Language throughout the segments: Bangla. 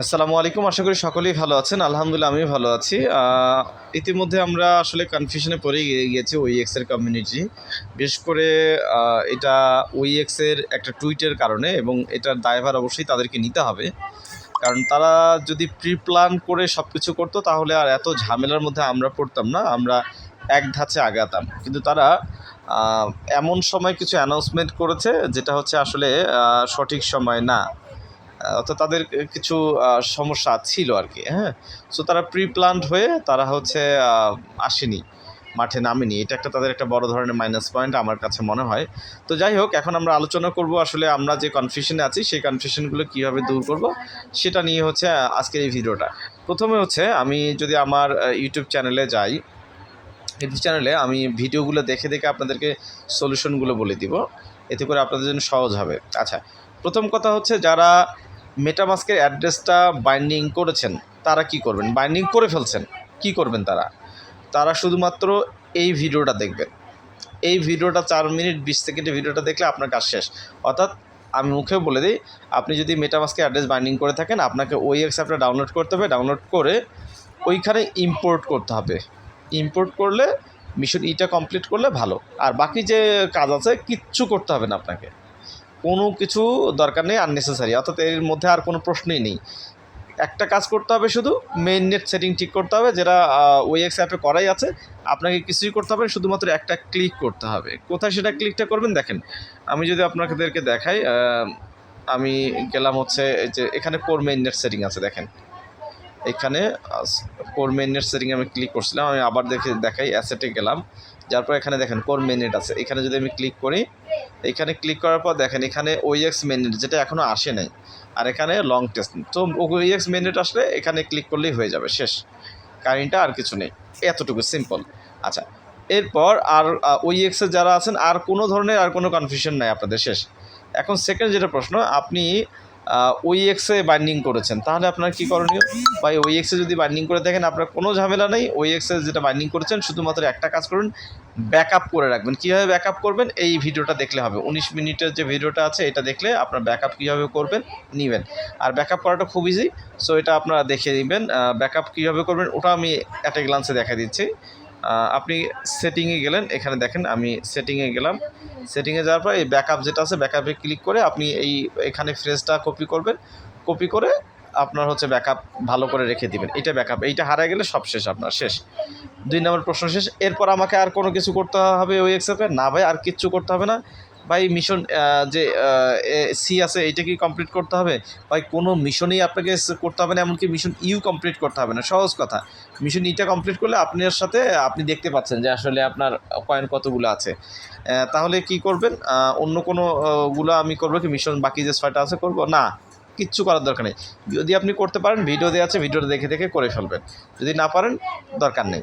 আসসালামু আলাইকুম, আশা করি সকলেই ভালো আছেন। আলহামদুলিল্লাহ আমি ভালো আছি। ইতিমধ্যে আমরা আসলে কনফিউশনে পড়ে গিয়ে- গিয়েছি ওইএক্সের কমিউনিটি বিশেষ করে এটা ওইএক্সের একটা টুইটের কারণে এবং এটার দায়ভার অবশ্যই তাদেরকে নিতে হবে। কারণ তারা যদি প্রি প্ল্যান করে সব কিছু করতো, তাহলে আর এত ঝামেলার মধ্যে আমরা পড়তাম না, আমরা এক ধাঁচে আগাতাম। কিন্তু তারা এমন সময় কিছু অ্যানাউন্সমেন্ট করেছে, যেটা হচ্ছে আসলে সঠিক সময় না। অর্থাৎ তাদের কিছু সমস্যা ছিল আর কি হ্যাঁ? সো তারা প্রি প্ল্যান্ড হয়ে তারা হচ্ছে আসেনি, মাঠে নামেনি। এটা একটা তাদের একটা বড় ধরনের মাইনাস পয়েন্ট আমার কাছে মনে হয়। তো যাই হোক, এখন আমরা আলোচনা করব আসলে আমরা যে কনফিউশনে আছি, সেই কনফিউশনগুলো কীভাবে দূর করব, সেটা নিয়ে হচ্ছে আজকের এই ভিডিওটা। প্রথমে হচ্ছে, আমি যদি আমার ইউটিউব চ্যানেলে যাই ইউটিউব চ্যানেলে আমি ভিডিওগুলো দেখে দেখে আপনাদেরকে সলিউশনগুলো বলে দিব। এতে করে আপনাদের জন্য সহজ হবে। আচ্ছা প্রথম কথা হচ্ছে, যারা মেটামাস্কের অ্যাড্রেসটা বাইন্ডিং করেছেন, তারা কি করবেন? বাইন্ডিং করে ফেলছেন, কি করবেন তারা? তারা শুধুমাত্র এই ভিডিওটা দেখবেন। এই ভিডিওটা চার মিনিট, বিশ সেকেন্ডের ভিডিওটা দেখলে আপনার কাজ শেষ। অর্থাৎ আমি মুখেও বলে দিই, আপনি যদি মেটামাস্কে অ্যাড্রেস বাইন্ডিং করে থাকেন, আপনাকে ওই অ্যাপটা ডাউনলোড করতে হবে। ডাউনলোড করে ওইখানে ইম্পোর্ট করতে হবে। ইম্পোর্ট করলে মিশন ইটা কমপ্লিট করলে ভালো। আর বাকি যে কাজ আছে, কিচ্ছু করতে হবে না আপনাকে। কোনো কিছু দরকার নেই আননেসেসারি অর্থাৎ এর মধ্যে আর কোনো প্রশ্নই নেই। একটা কাজ করতে হবে শুধু মেইন নেট সেটিং ঠিক করতে হবে, যেটা ওএক্স অ্যাপে করাই আছে। আপনাকে কিছুই করতে হবে শুধুমাত্র একটা ক্লিক করতে হবে। কোথায় সেটা ক্লিকটা করবেন? দেখেন, আমি যদি আপনাদেরকে দেখাই আমি গেলাম হচ্ছে যে এখানে কোর মেইন নেট সেটিং আছে, দেখেন। এখানে কোর মেইন নেট সেটিং আমি ক্লিক করছিলাম, আমি আবার দেখে, দেখাই অ্যাসেটে গেলাম। যার পর এখানে দেখেন কোর মেইন নেট আছে। এখানে যদি আমি ক্লিক করি এখানে ক্লিক করার পর দেখেন এখানে ওইএক্স মেইন নেট যেটা এখনও আসে নাই। আর এখানে লং টেস্ট তো ওইএক্স মেইন নেট আসলে এখানে ক্লিক করলেই হয়ে যাবে, শেষ। কারেন্টটা আর কিছু নেই। এতটুকু সিম্পল আচ্ছা এরপর আর ওই এক্সের যারা আছেন, আর কোনো ধরনের আর কোনো কনফিউশন নাই আপনাদের, শেষ। এখন সেকেন্ড যেটা প্রশ্ন, আপনি ওই এক্সে বাইন্ডিং করেছেন। তাহলে আপনার কী করণীয়? বা ওই এক্সে যদি বাইন্ডিং করে দেখেন, আপনার কোনো ঝামেলা নেই। ওই এক্সে যেটা বাইন্ডিং করেছেন, শুধুমাত্র একটা কাজ করুন ব্যাকআপ করে রাখবেন। কীভাবে ব্যাকআপ করবেন? এই ভিডিওটা দেখলে হবে। উনিশ মিনিটের যে ভিডিওটা আছে, এটা দেখলে আপনার ব্যাকআপ কীভাবে করবেন, নেবেন। আর ব্যাকআপ করাটা খুব ইজি সো এটা আপনারা দেখে নেবেন। ব্যাকআপ কীভাবে করবেন, ওটা আমি একটা গ্লান্সে দেখা দিচ্ছি। আপনি সেটিংয়ে গেলেন, এখানে দেখেন আমি সেটিংয়ে গেলাম। সেটিংয়ে যাওয়ার পর এই ব্যাকআপ যেটা আছে ব্যাকআপে ক্লিক করে আপনি এই, এখানে ফ্রেজটা কপি করবেন। কপি করে আপনার হচ্ছে ব্যাকআপ ভালো করে রেখে দিবেন। এটা ব্যাকআপ এইটা হারায় গেলে সব শেষ আপনার, শেষ। দুই নম্বর প্রশ্ন শেষ। এরপর আমাকে আর কোনো কিছু করতে হবে ওই এক্সেপে না ভাই, আর কিচ্ছু করতে হবে না। ভাই মিশন যে সি আছে এইটা কি কমপ্লিট করতে হবে? ভাই কোনো মিশনেই আপনাকে করতে হবে না এমনকি মিশন ইউ কমপ্লিট করতে হবে না। সহজ কথা। মিশন ইটা কমপ্লিট করলে আপনার সাথে আপনি দেখতে পাচ্ছেন যে আসলে আপনার কয়েন কতগুলো আছে। তাহলে কি করবেন? অন্য কোনো আহ, গুলো আমি করব কি মিশন বাকি যে ছয়টা আছে করব? না কিচ্ছু করার দরকার নেই। যদি আপনি করতে পারেন ভিডিও দেওয়া আছে ভিডিওটা দেখে দেখে করে ফেলবেন। যদি না পারেন দরকার নেই।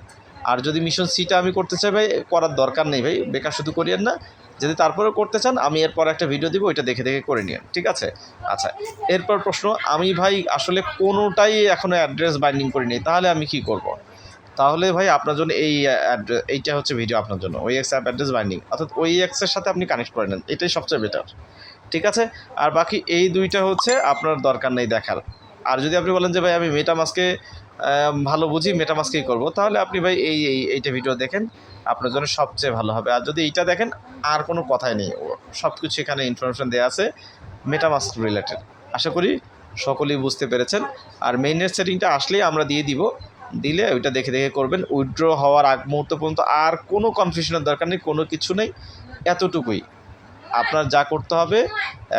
আর যদি মিশন সিটা আমি করতে চাই ভাই করার দরকার নেই ভাই। বেকার শুধু করিয়েন না। যদি তারপরে করতে চান, আমি এরপর একটা ভিডিও দিব, ওইটা দেখে দেখে করে নিন ঠিক আছে আচ্ছা এরপর প্রশ্ন, আমি ভাই আসলে কোনোটাই এখনও অ্যাড্রেস বাইন্ডিং করিনি তাহলে আমি কি করব। তাহলে ভাই আপনার জন্য এই এইটা হচ্ছে ভিডিও আপনার জন্য, ওই এক্স অ্যাপ অ্যাড্রেস বাইন্ডিং অর্থাৎ ওই এক্সের সাথে আপনি কানেক্ট করে নেন, এটাই সবচেয়ে বেটার ঠিক আছে আর বাকি এই দুইটা হচ্ছে আপনার দরকার নেই দেখার, আর যদি আপনি বলেন যে ভাই আমি মেটামাসকে ভালো বুঝি মেটামাসকেই করব। তাহলে আপনি ভাই এই এই, এইটা ভিডিও দেখেন, আপনার জন্য সবচেয়ে ভালো হবে। আর যদি এইটা দেখেন, আর কোনো কথাই নেই। সব কিছু এখানে ইনফরমেশন দেওয়া আছে মেটামাস্ক রিলেটেড আশা করি সকলেই বুঝতে পেরেছেন। আর মেইনের সেটিংটা আসলেই আমরা দিয়ে দিব। দিলে ওইটা দেখে দেখে করবেন। উইথড্র হওয়ার আগ মুহূর্ত পর্যন্ত আর কোনো কনফিউশনের দরকার নেই, কোনো কিছু নেই। এতটুকুই। আপনার যা করতে হবে,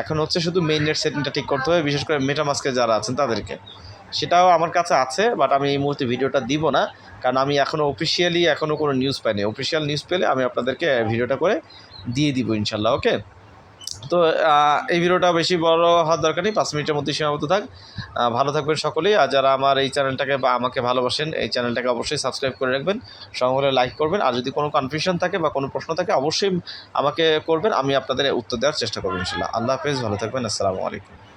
এখন হচ্ছে শুধু মেইন নেট সেটিংটা ঠিক করতে হবে, বিশেষ করে মেটামাস্কে যারা আছেন তাদেরকে। সেটাও আমার কাছে আছে বাট আমি এই মুহূর্তে ভিডিওটা দিব না, কারণ আমি এখনও অফিসিয়ালি এখনও কোনো নিউজ পাইনি। অফিসিয়াল নিউজ পেলে আমি আপনাদেরকে ভিডিওটা করে দিয়ে দিব ইনশাল্লাহ ওকে তো এই ভিডিওটা বেশি বড় হওয়ার দরকার নেই, পাঁচ মিনিটের মধ্যে সীমাবদ্ধ থাক। ভালো থাকবেন সকলেই, আর যারা আমার এই চ্যানেলটাকে বা আমাকে ভালোবাসেন, এই চ্যানেলটাকে অবশ্যই সাবস্ক্রাইব করে রাখবেন, সঙ্গে লাইক করবেন, আর যদি কোনো কনফিউশন থাকে বা কোনো প্রশ্ন থাকে, অবশ্যই আমাকে করবেন, আমি আপনাদের উত্তর দেওয়ার চেষ্টা করব ইনশাল্লাহ। আল্লাহ হাফেজ, ভালো থাকবেন, আসসালামু আলাইকুম।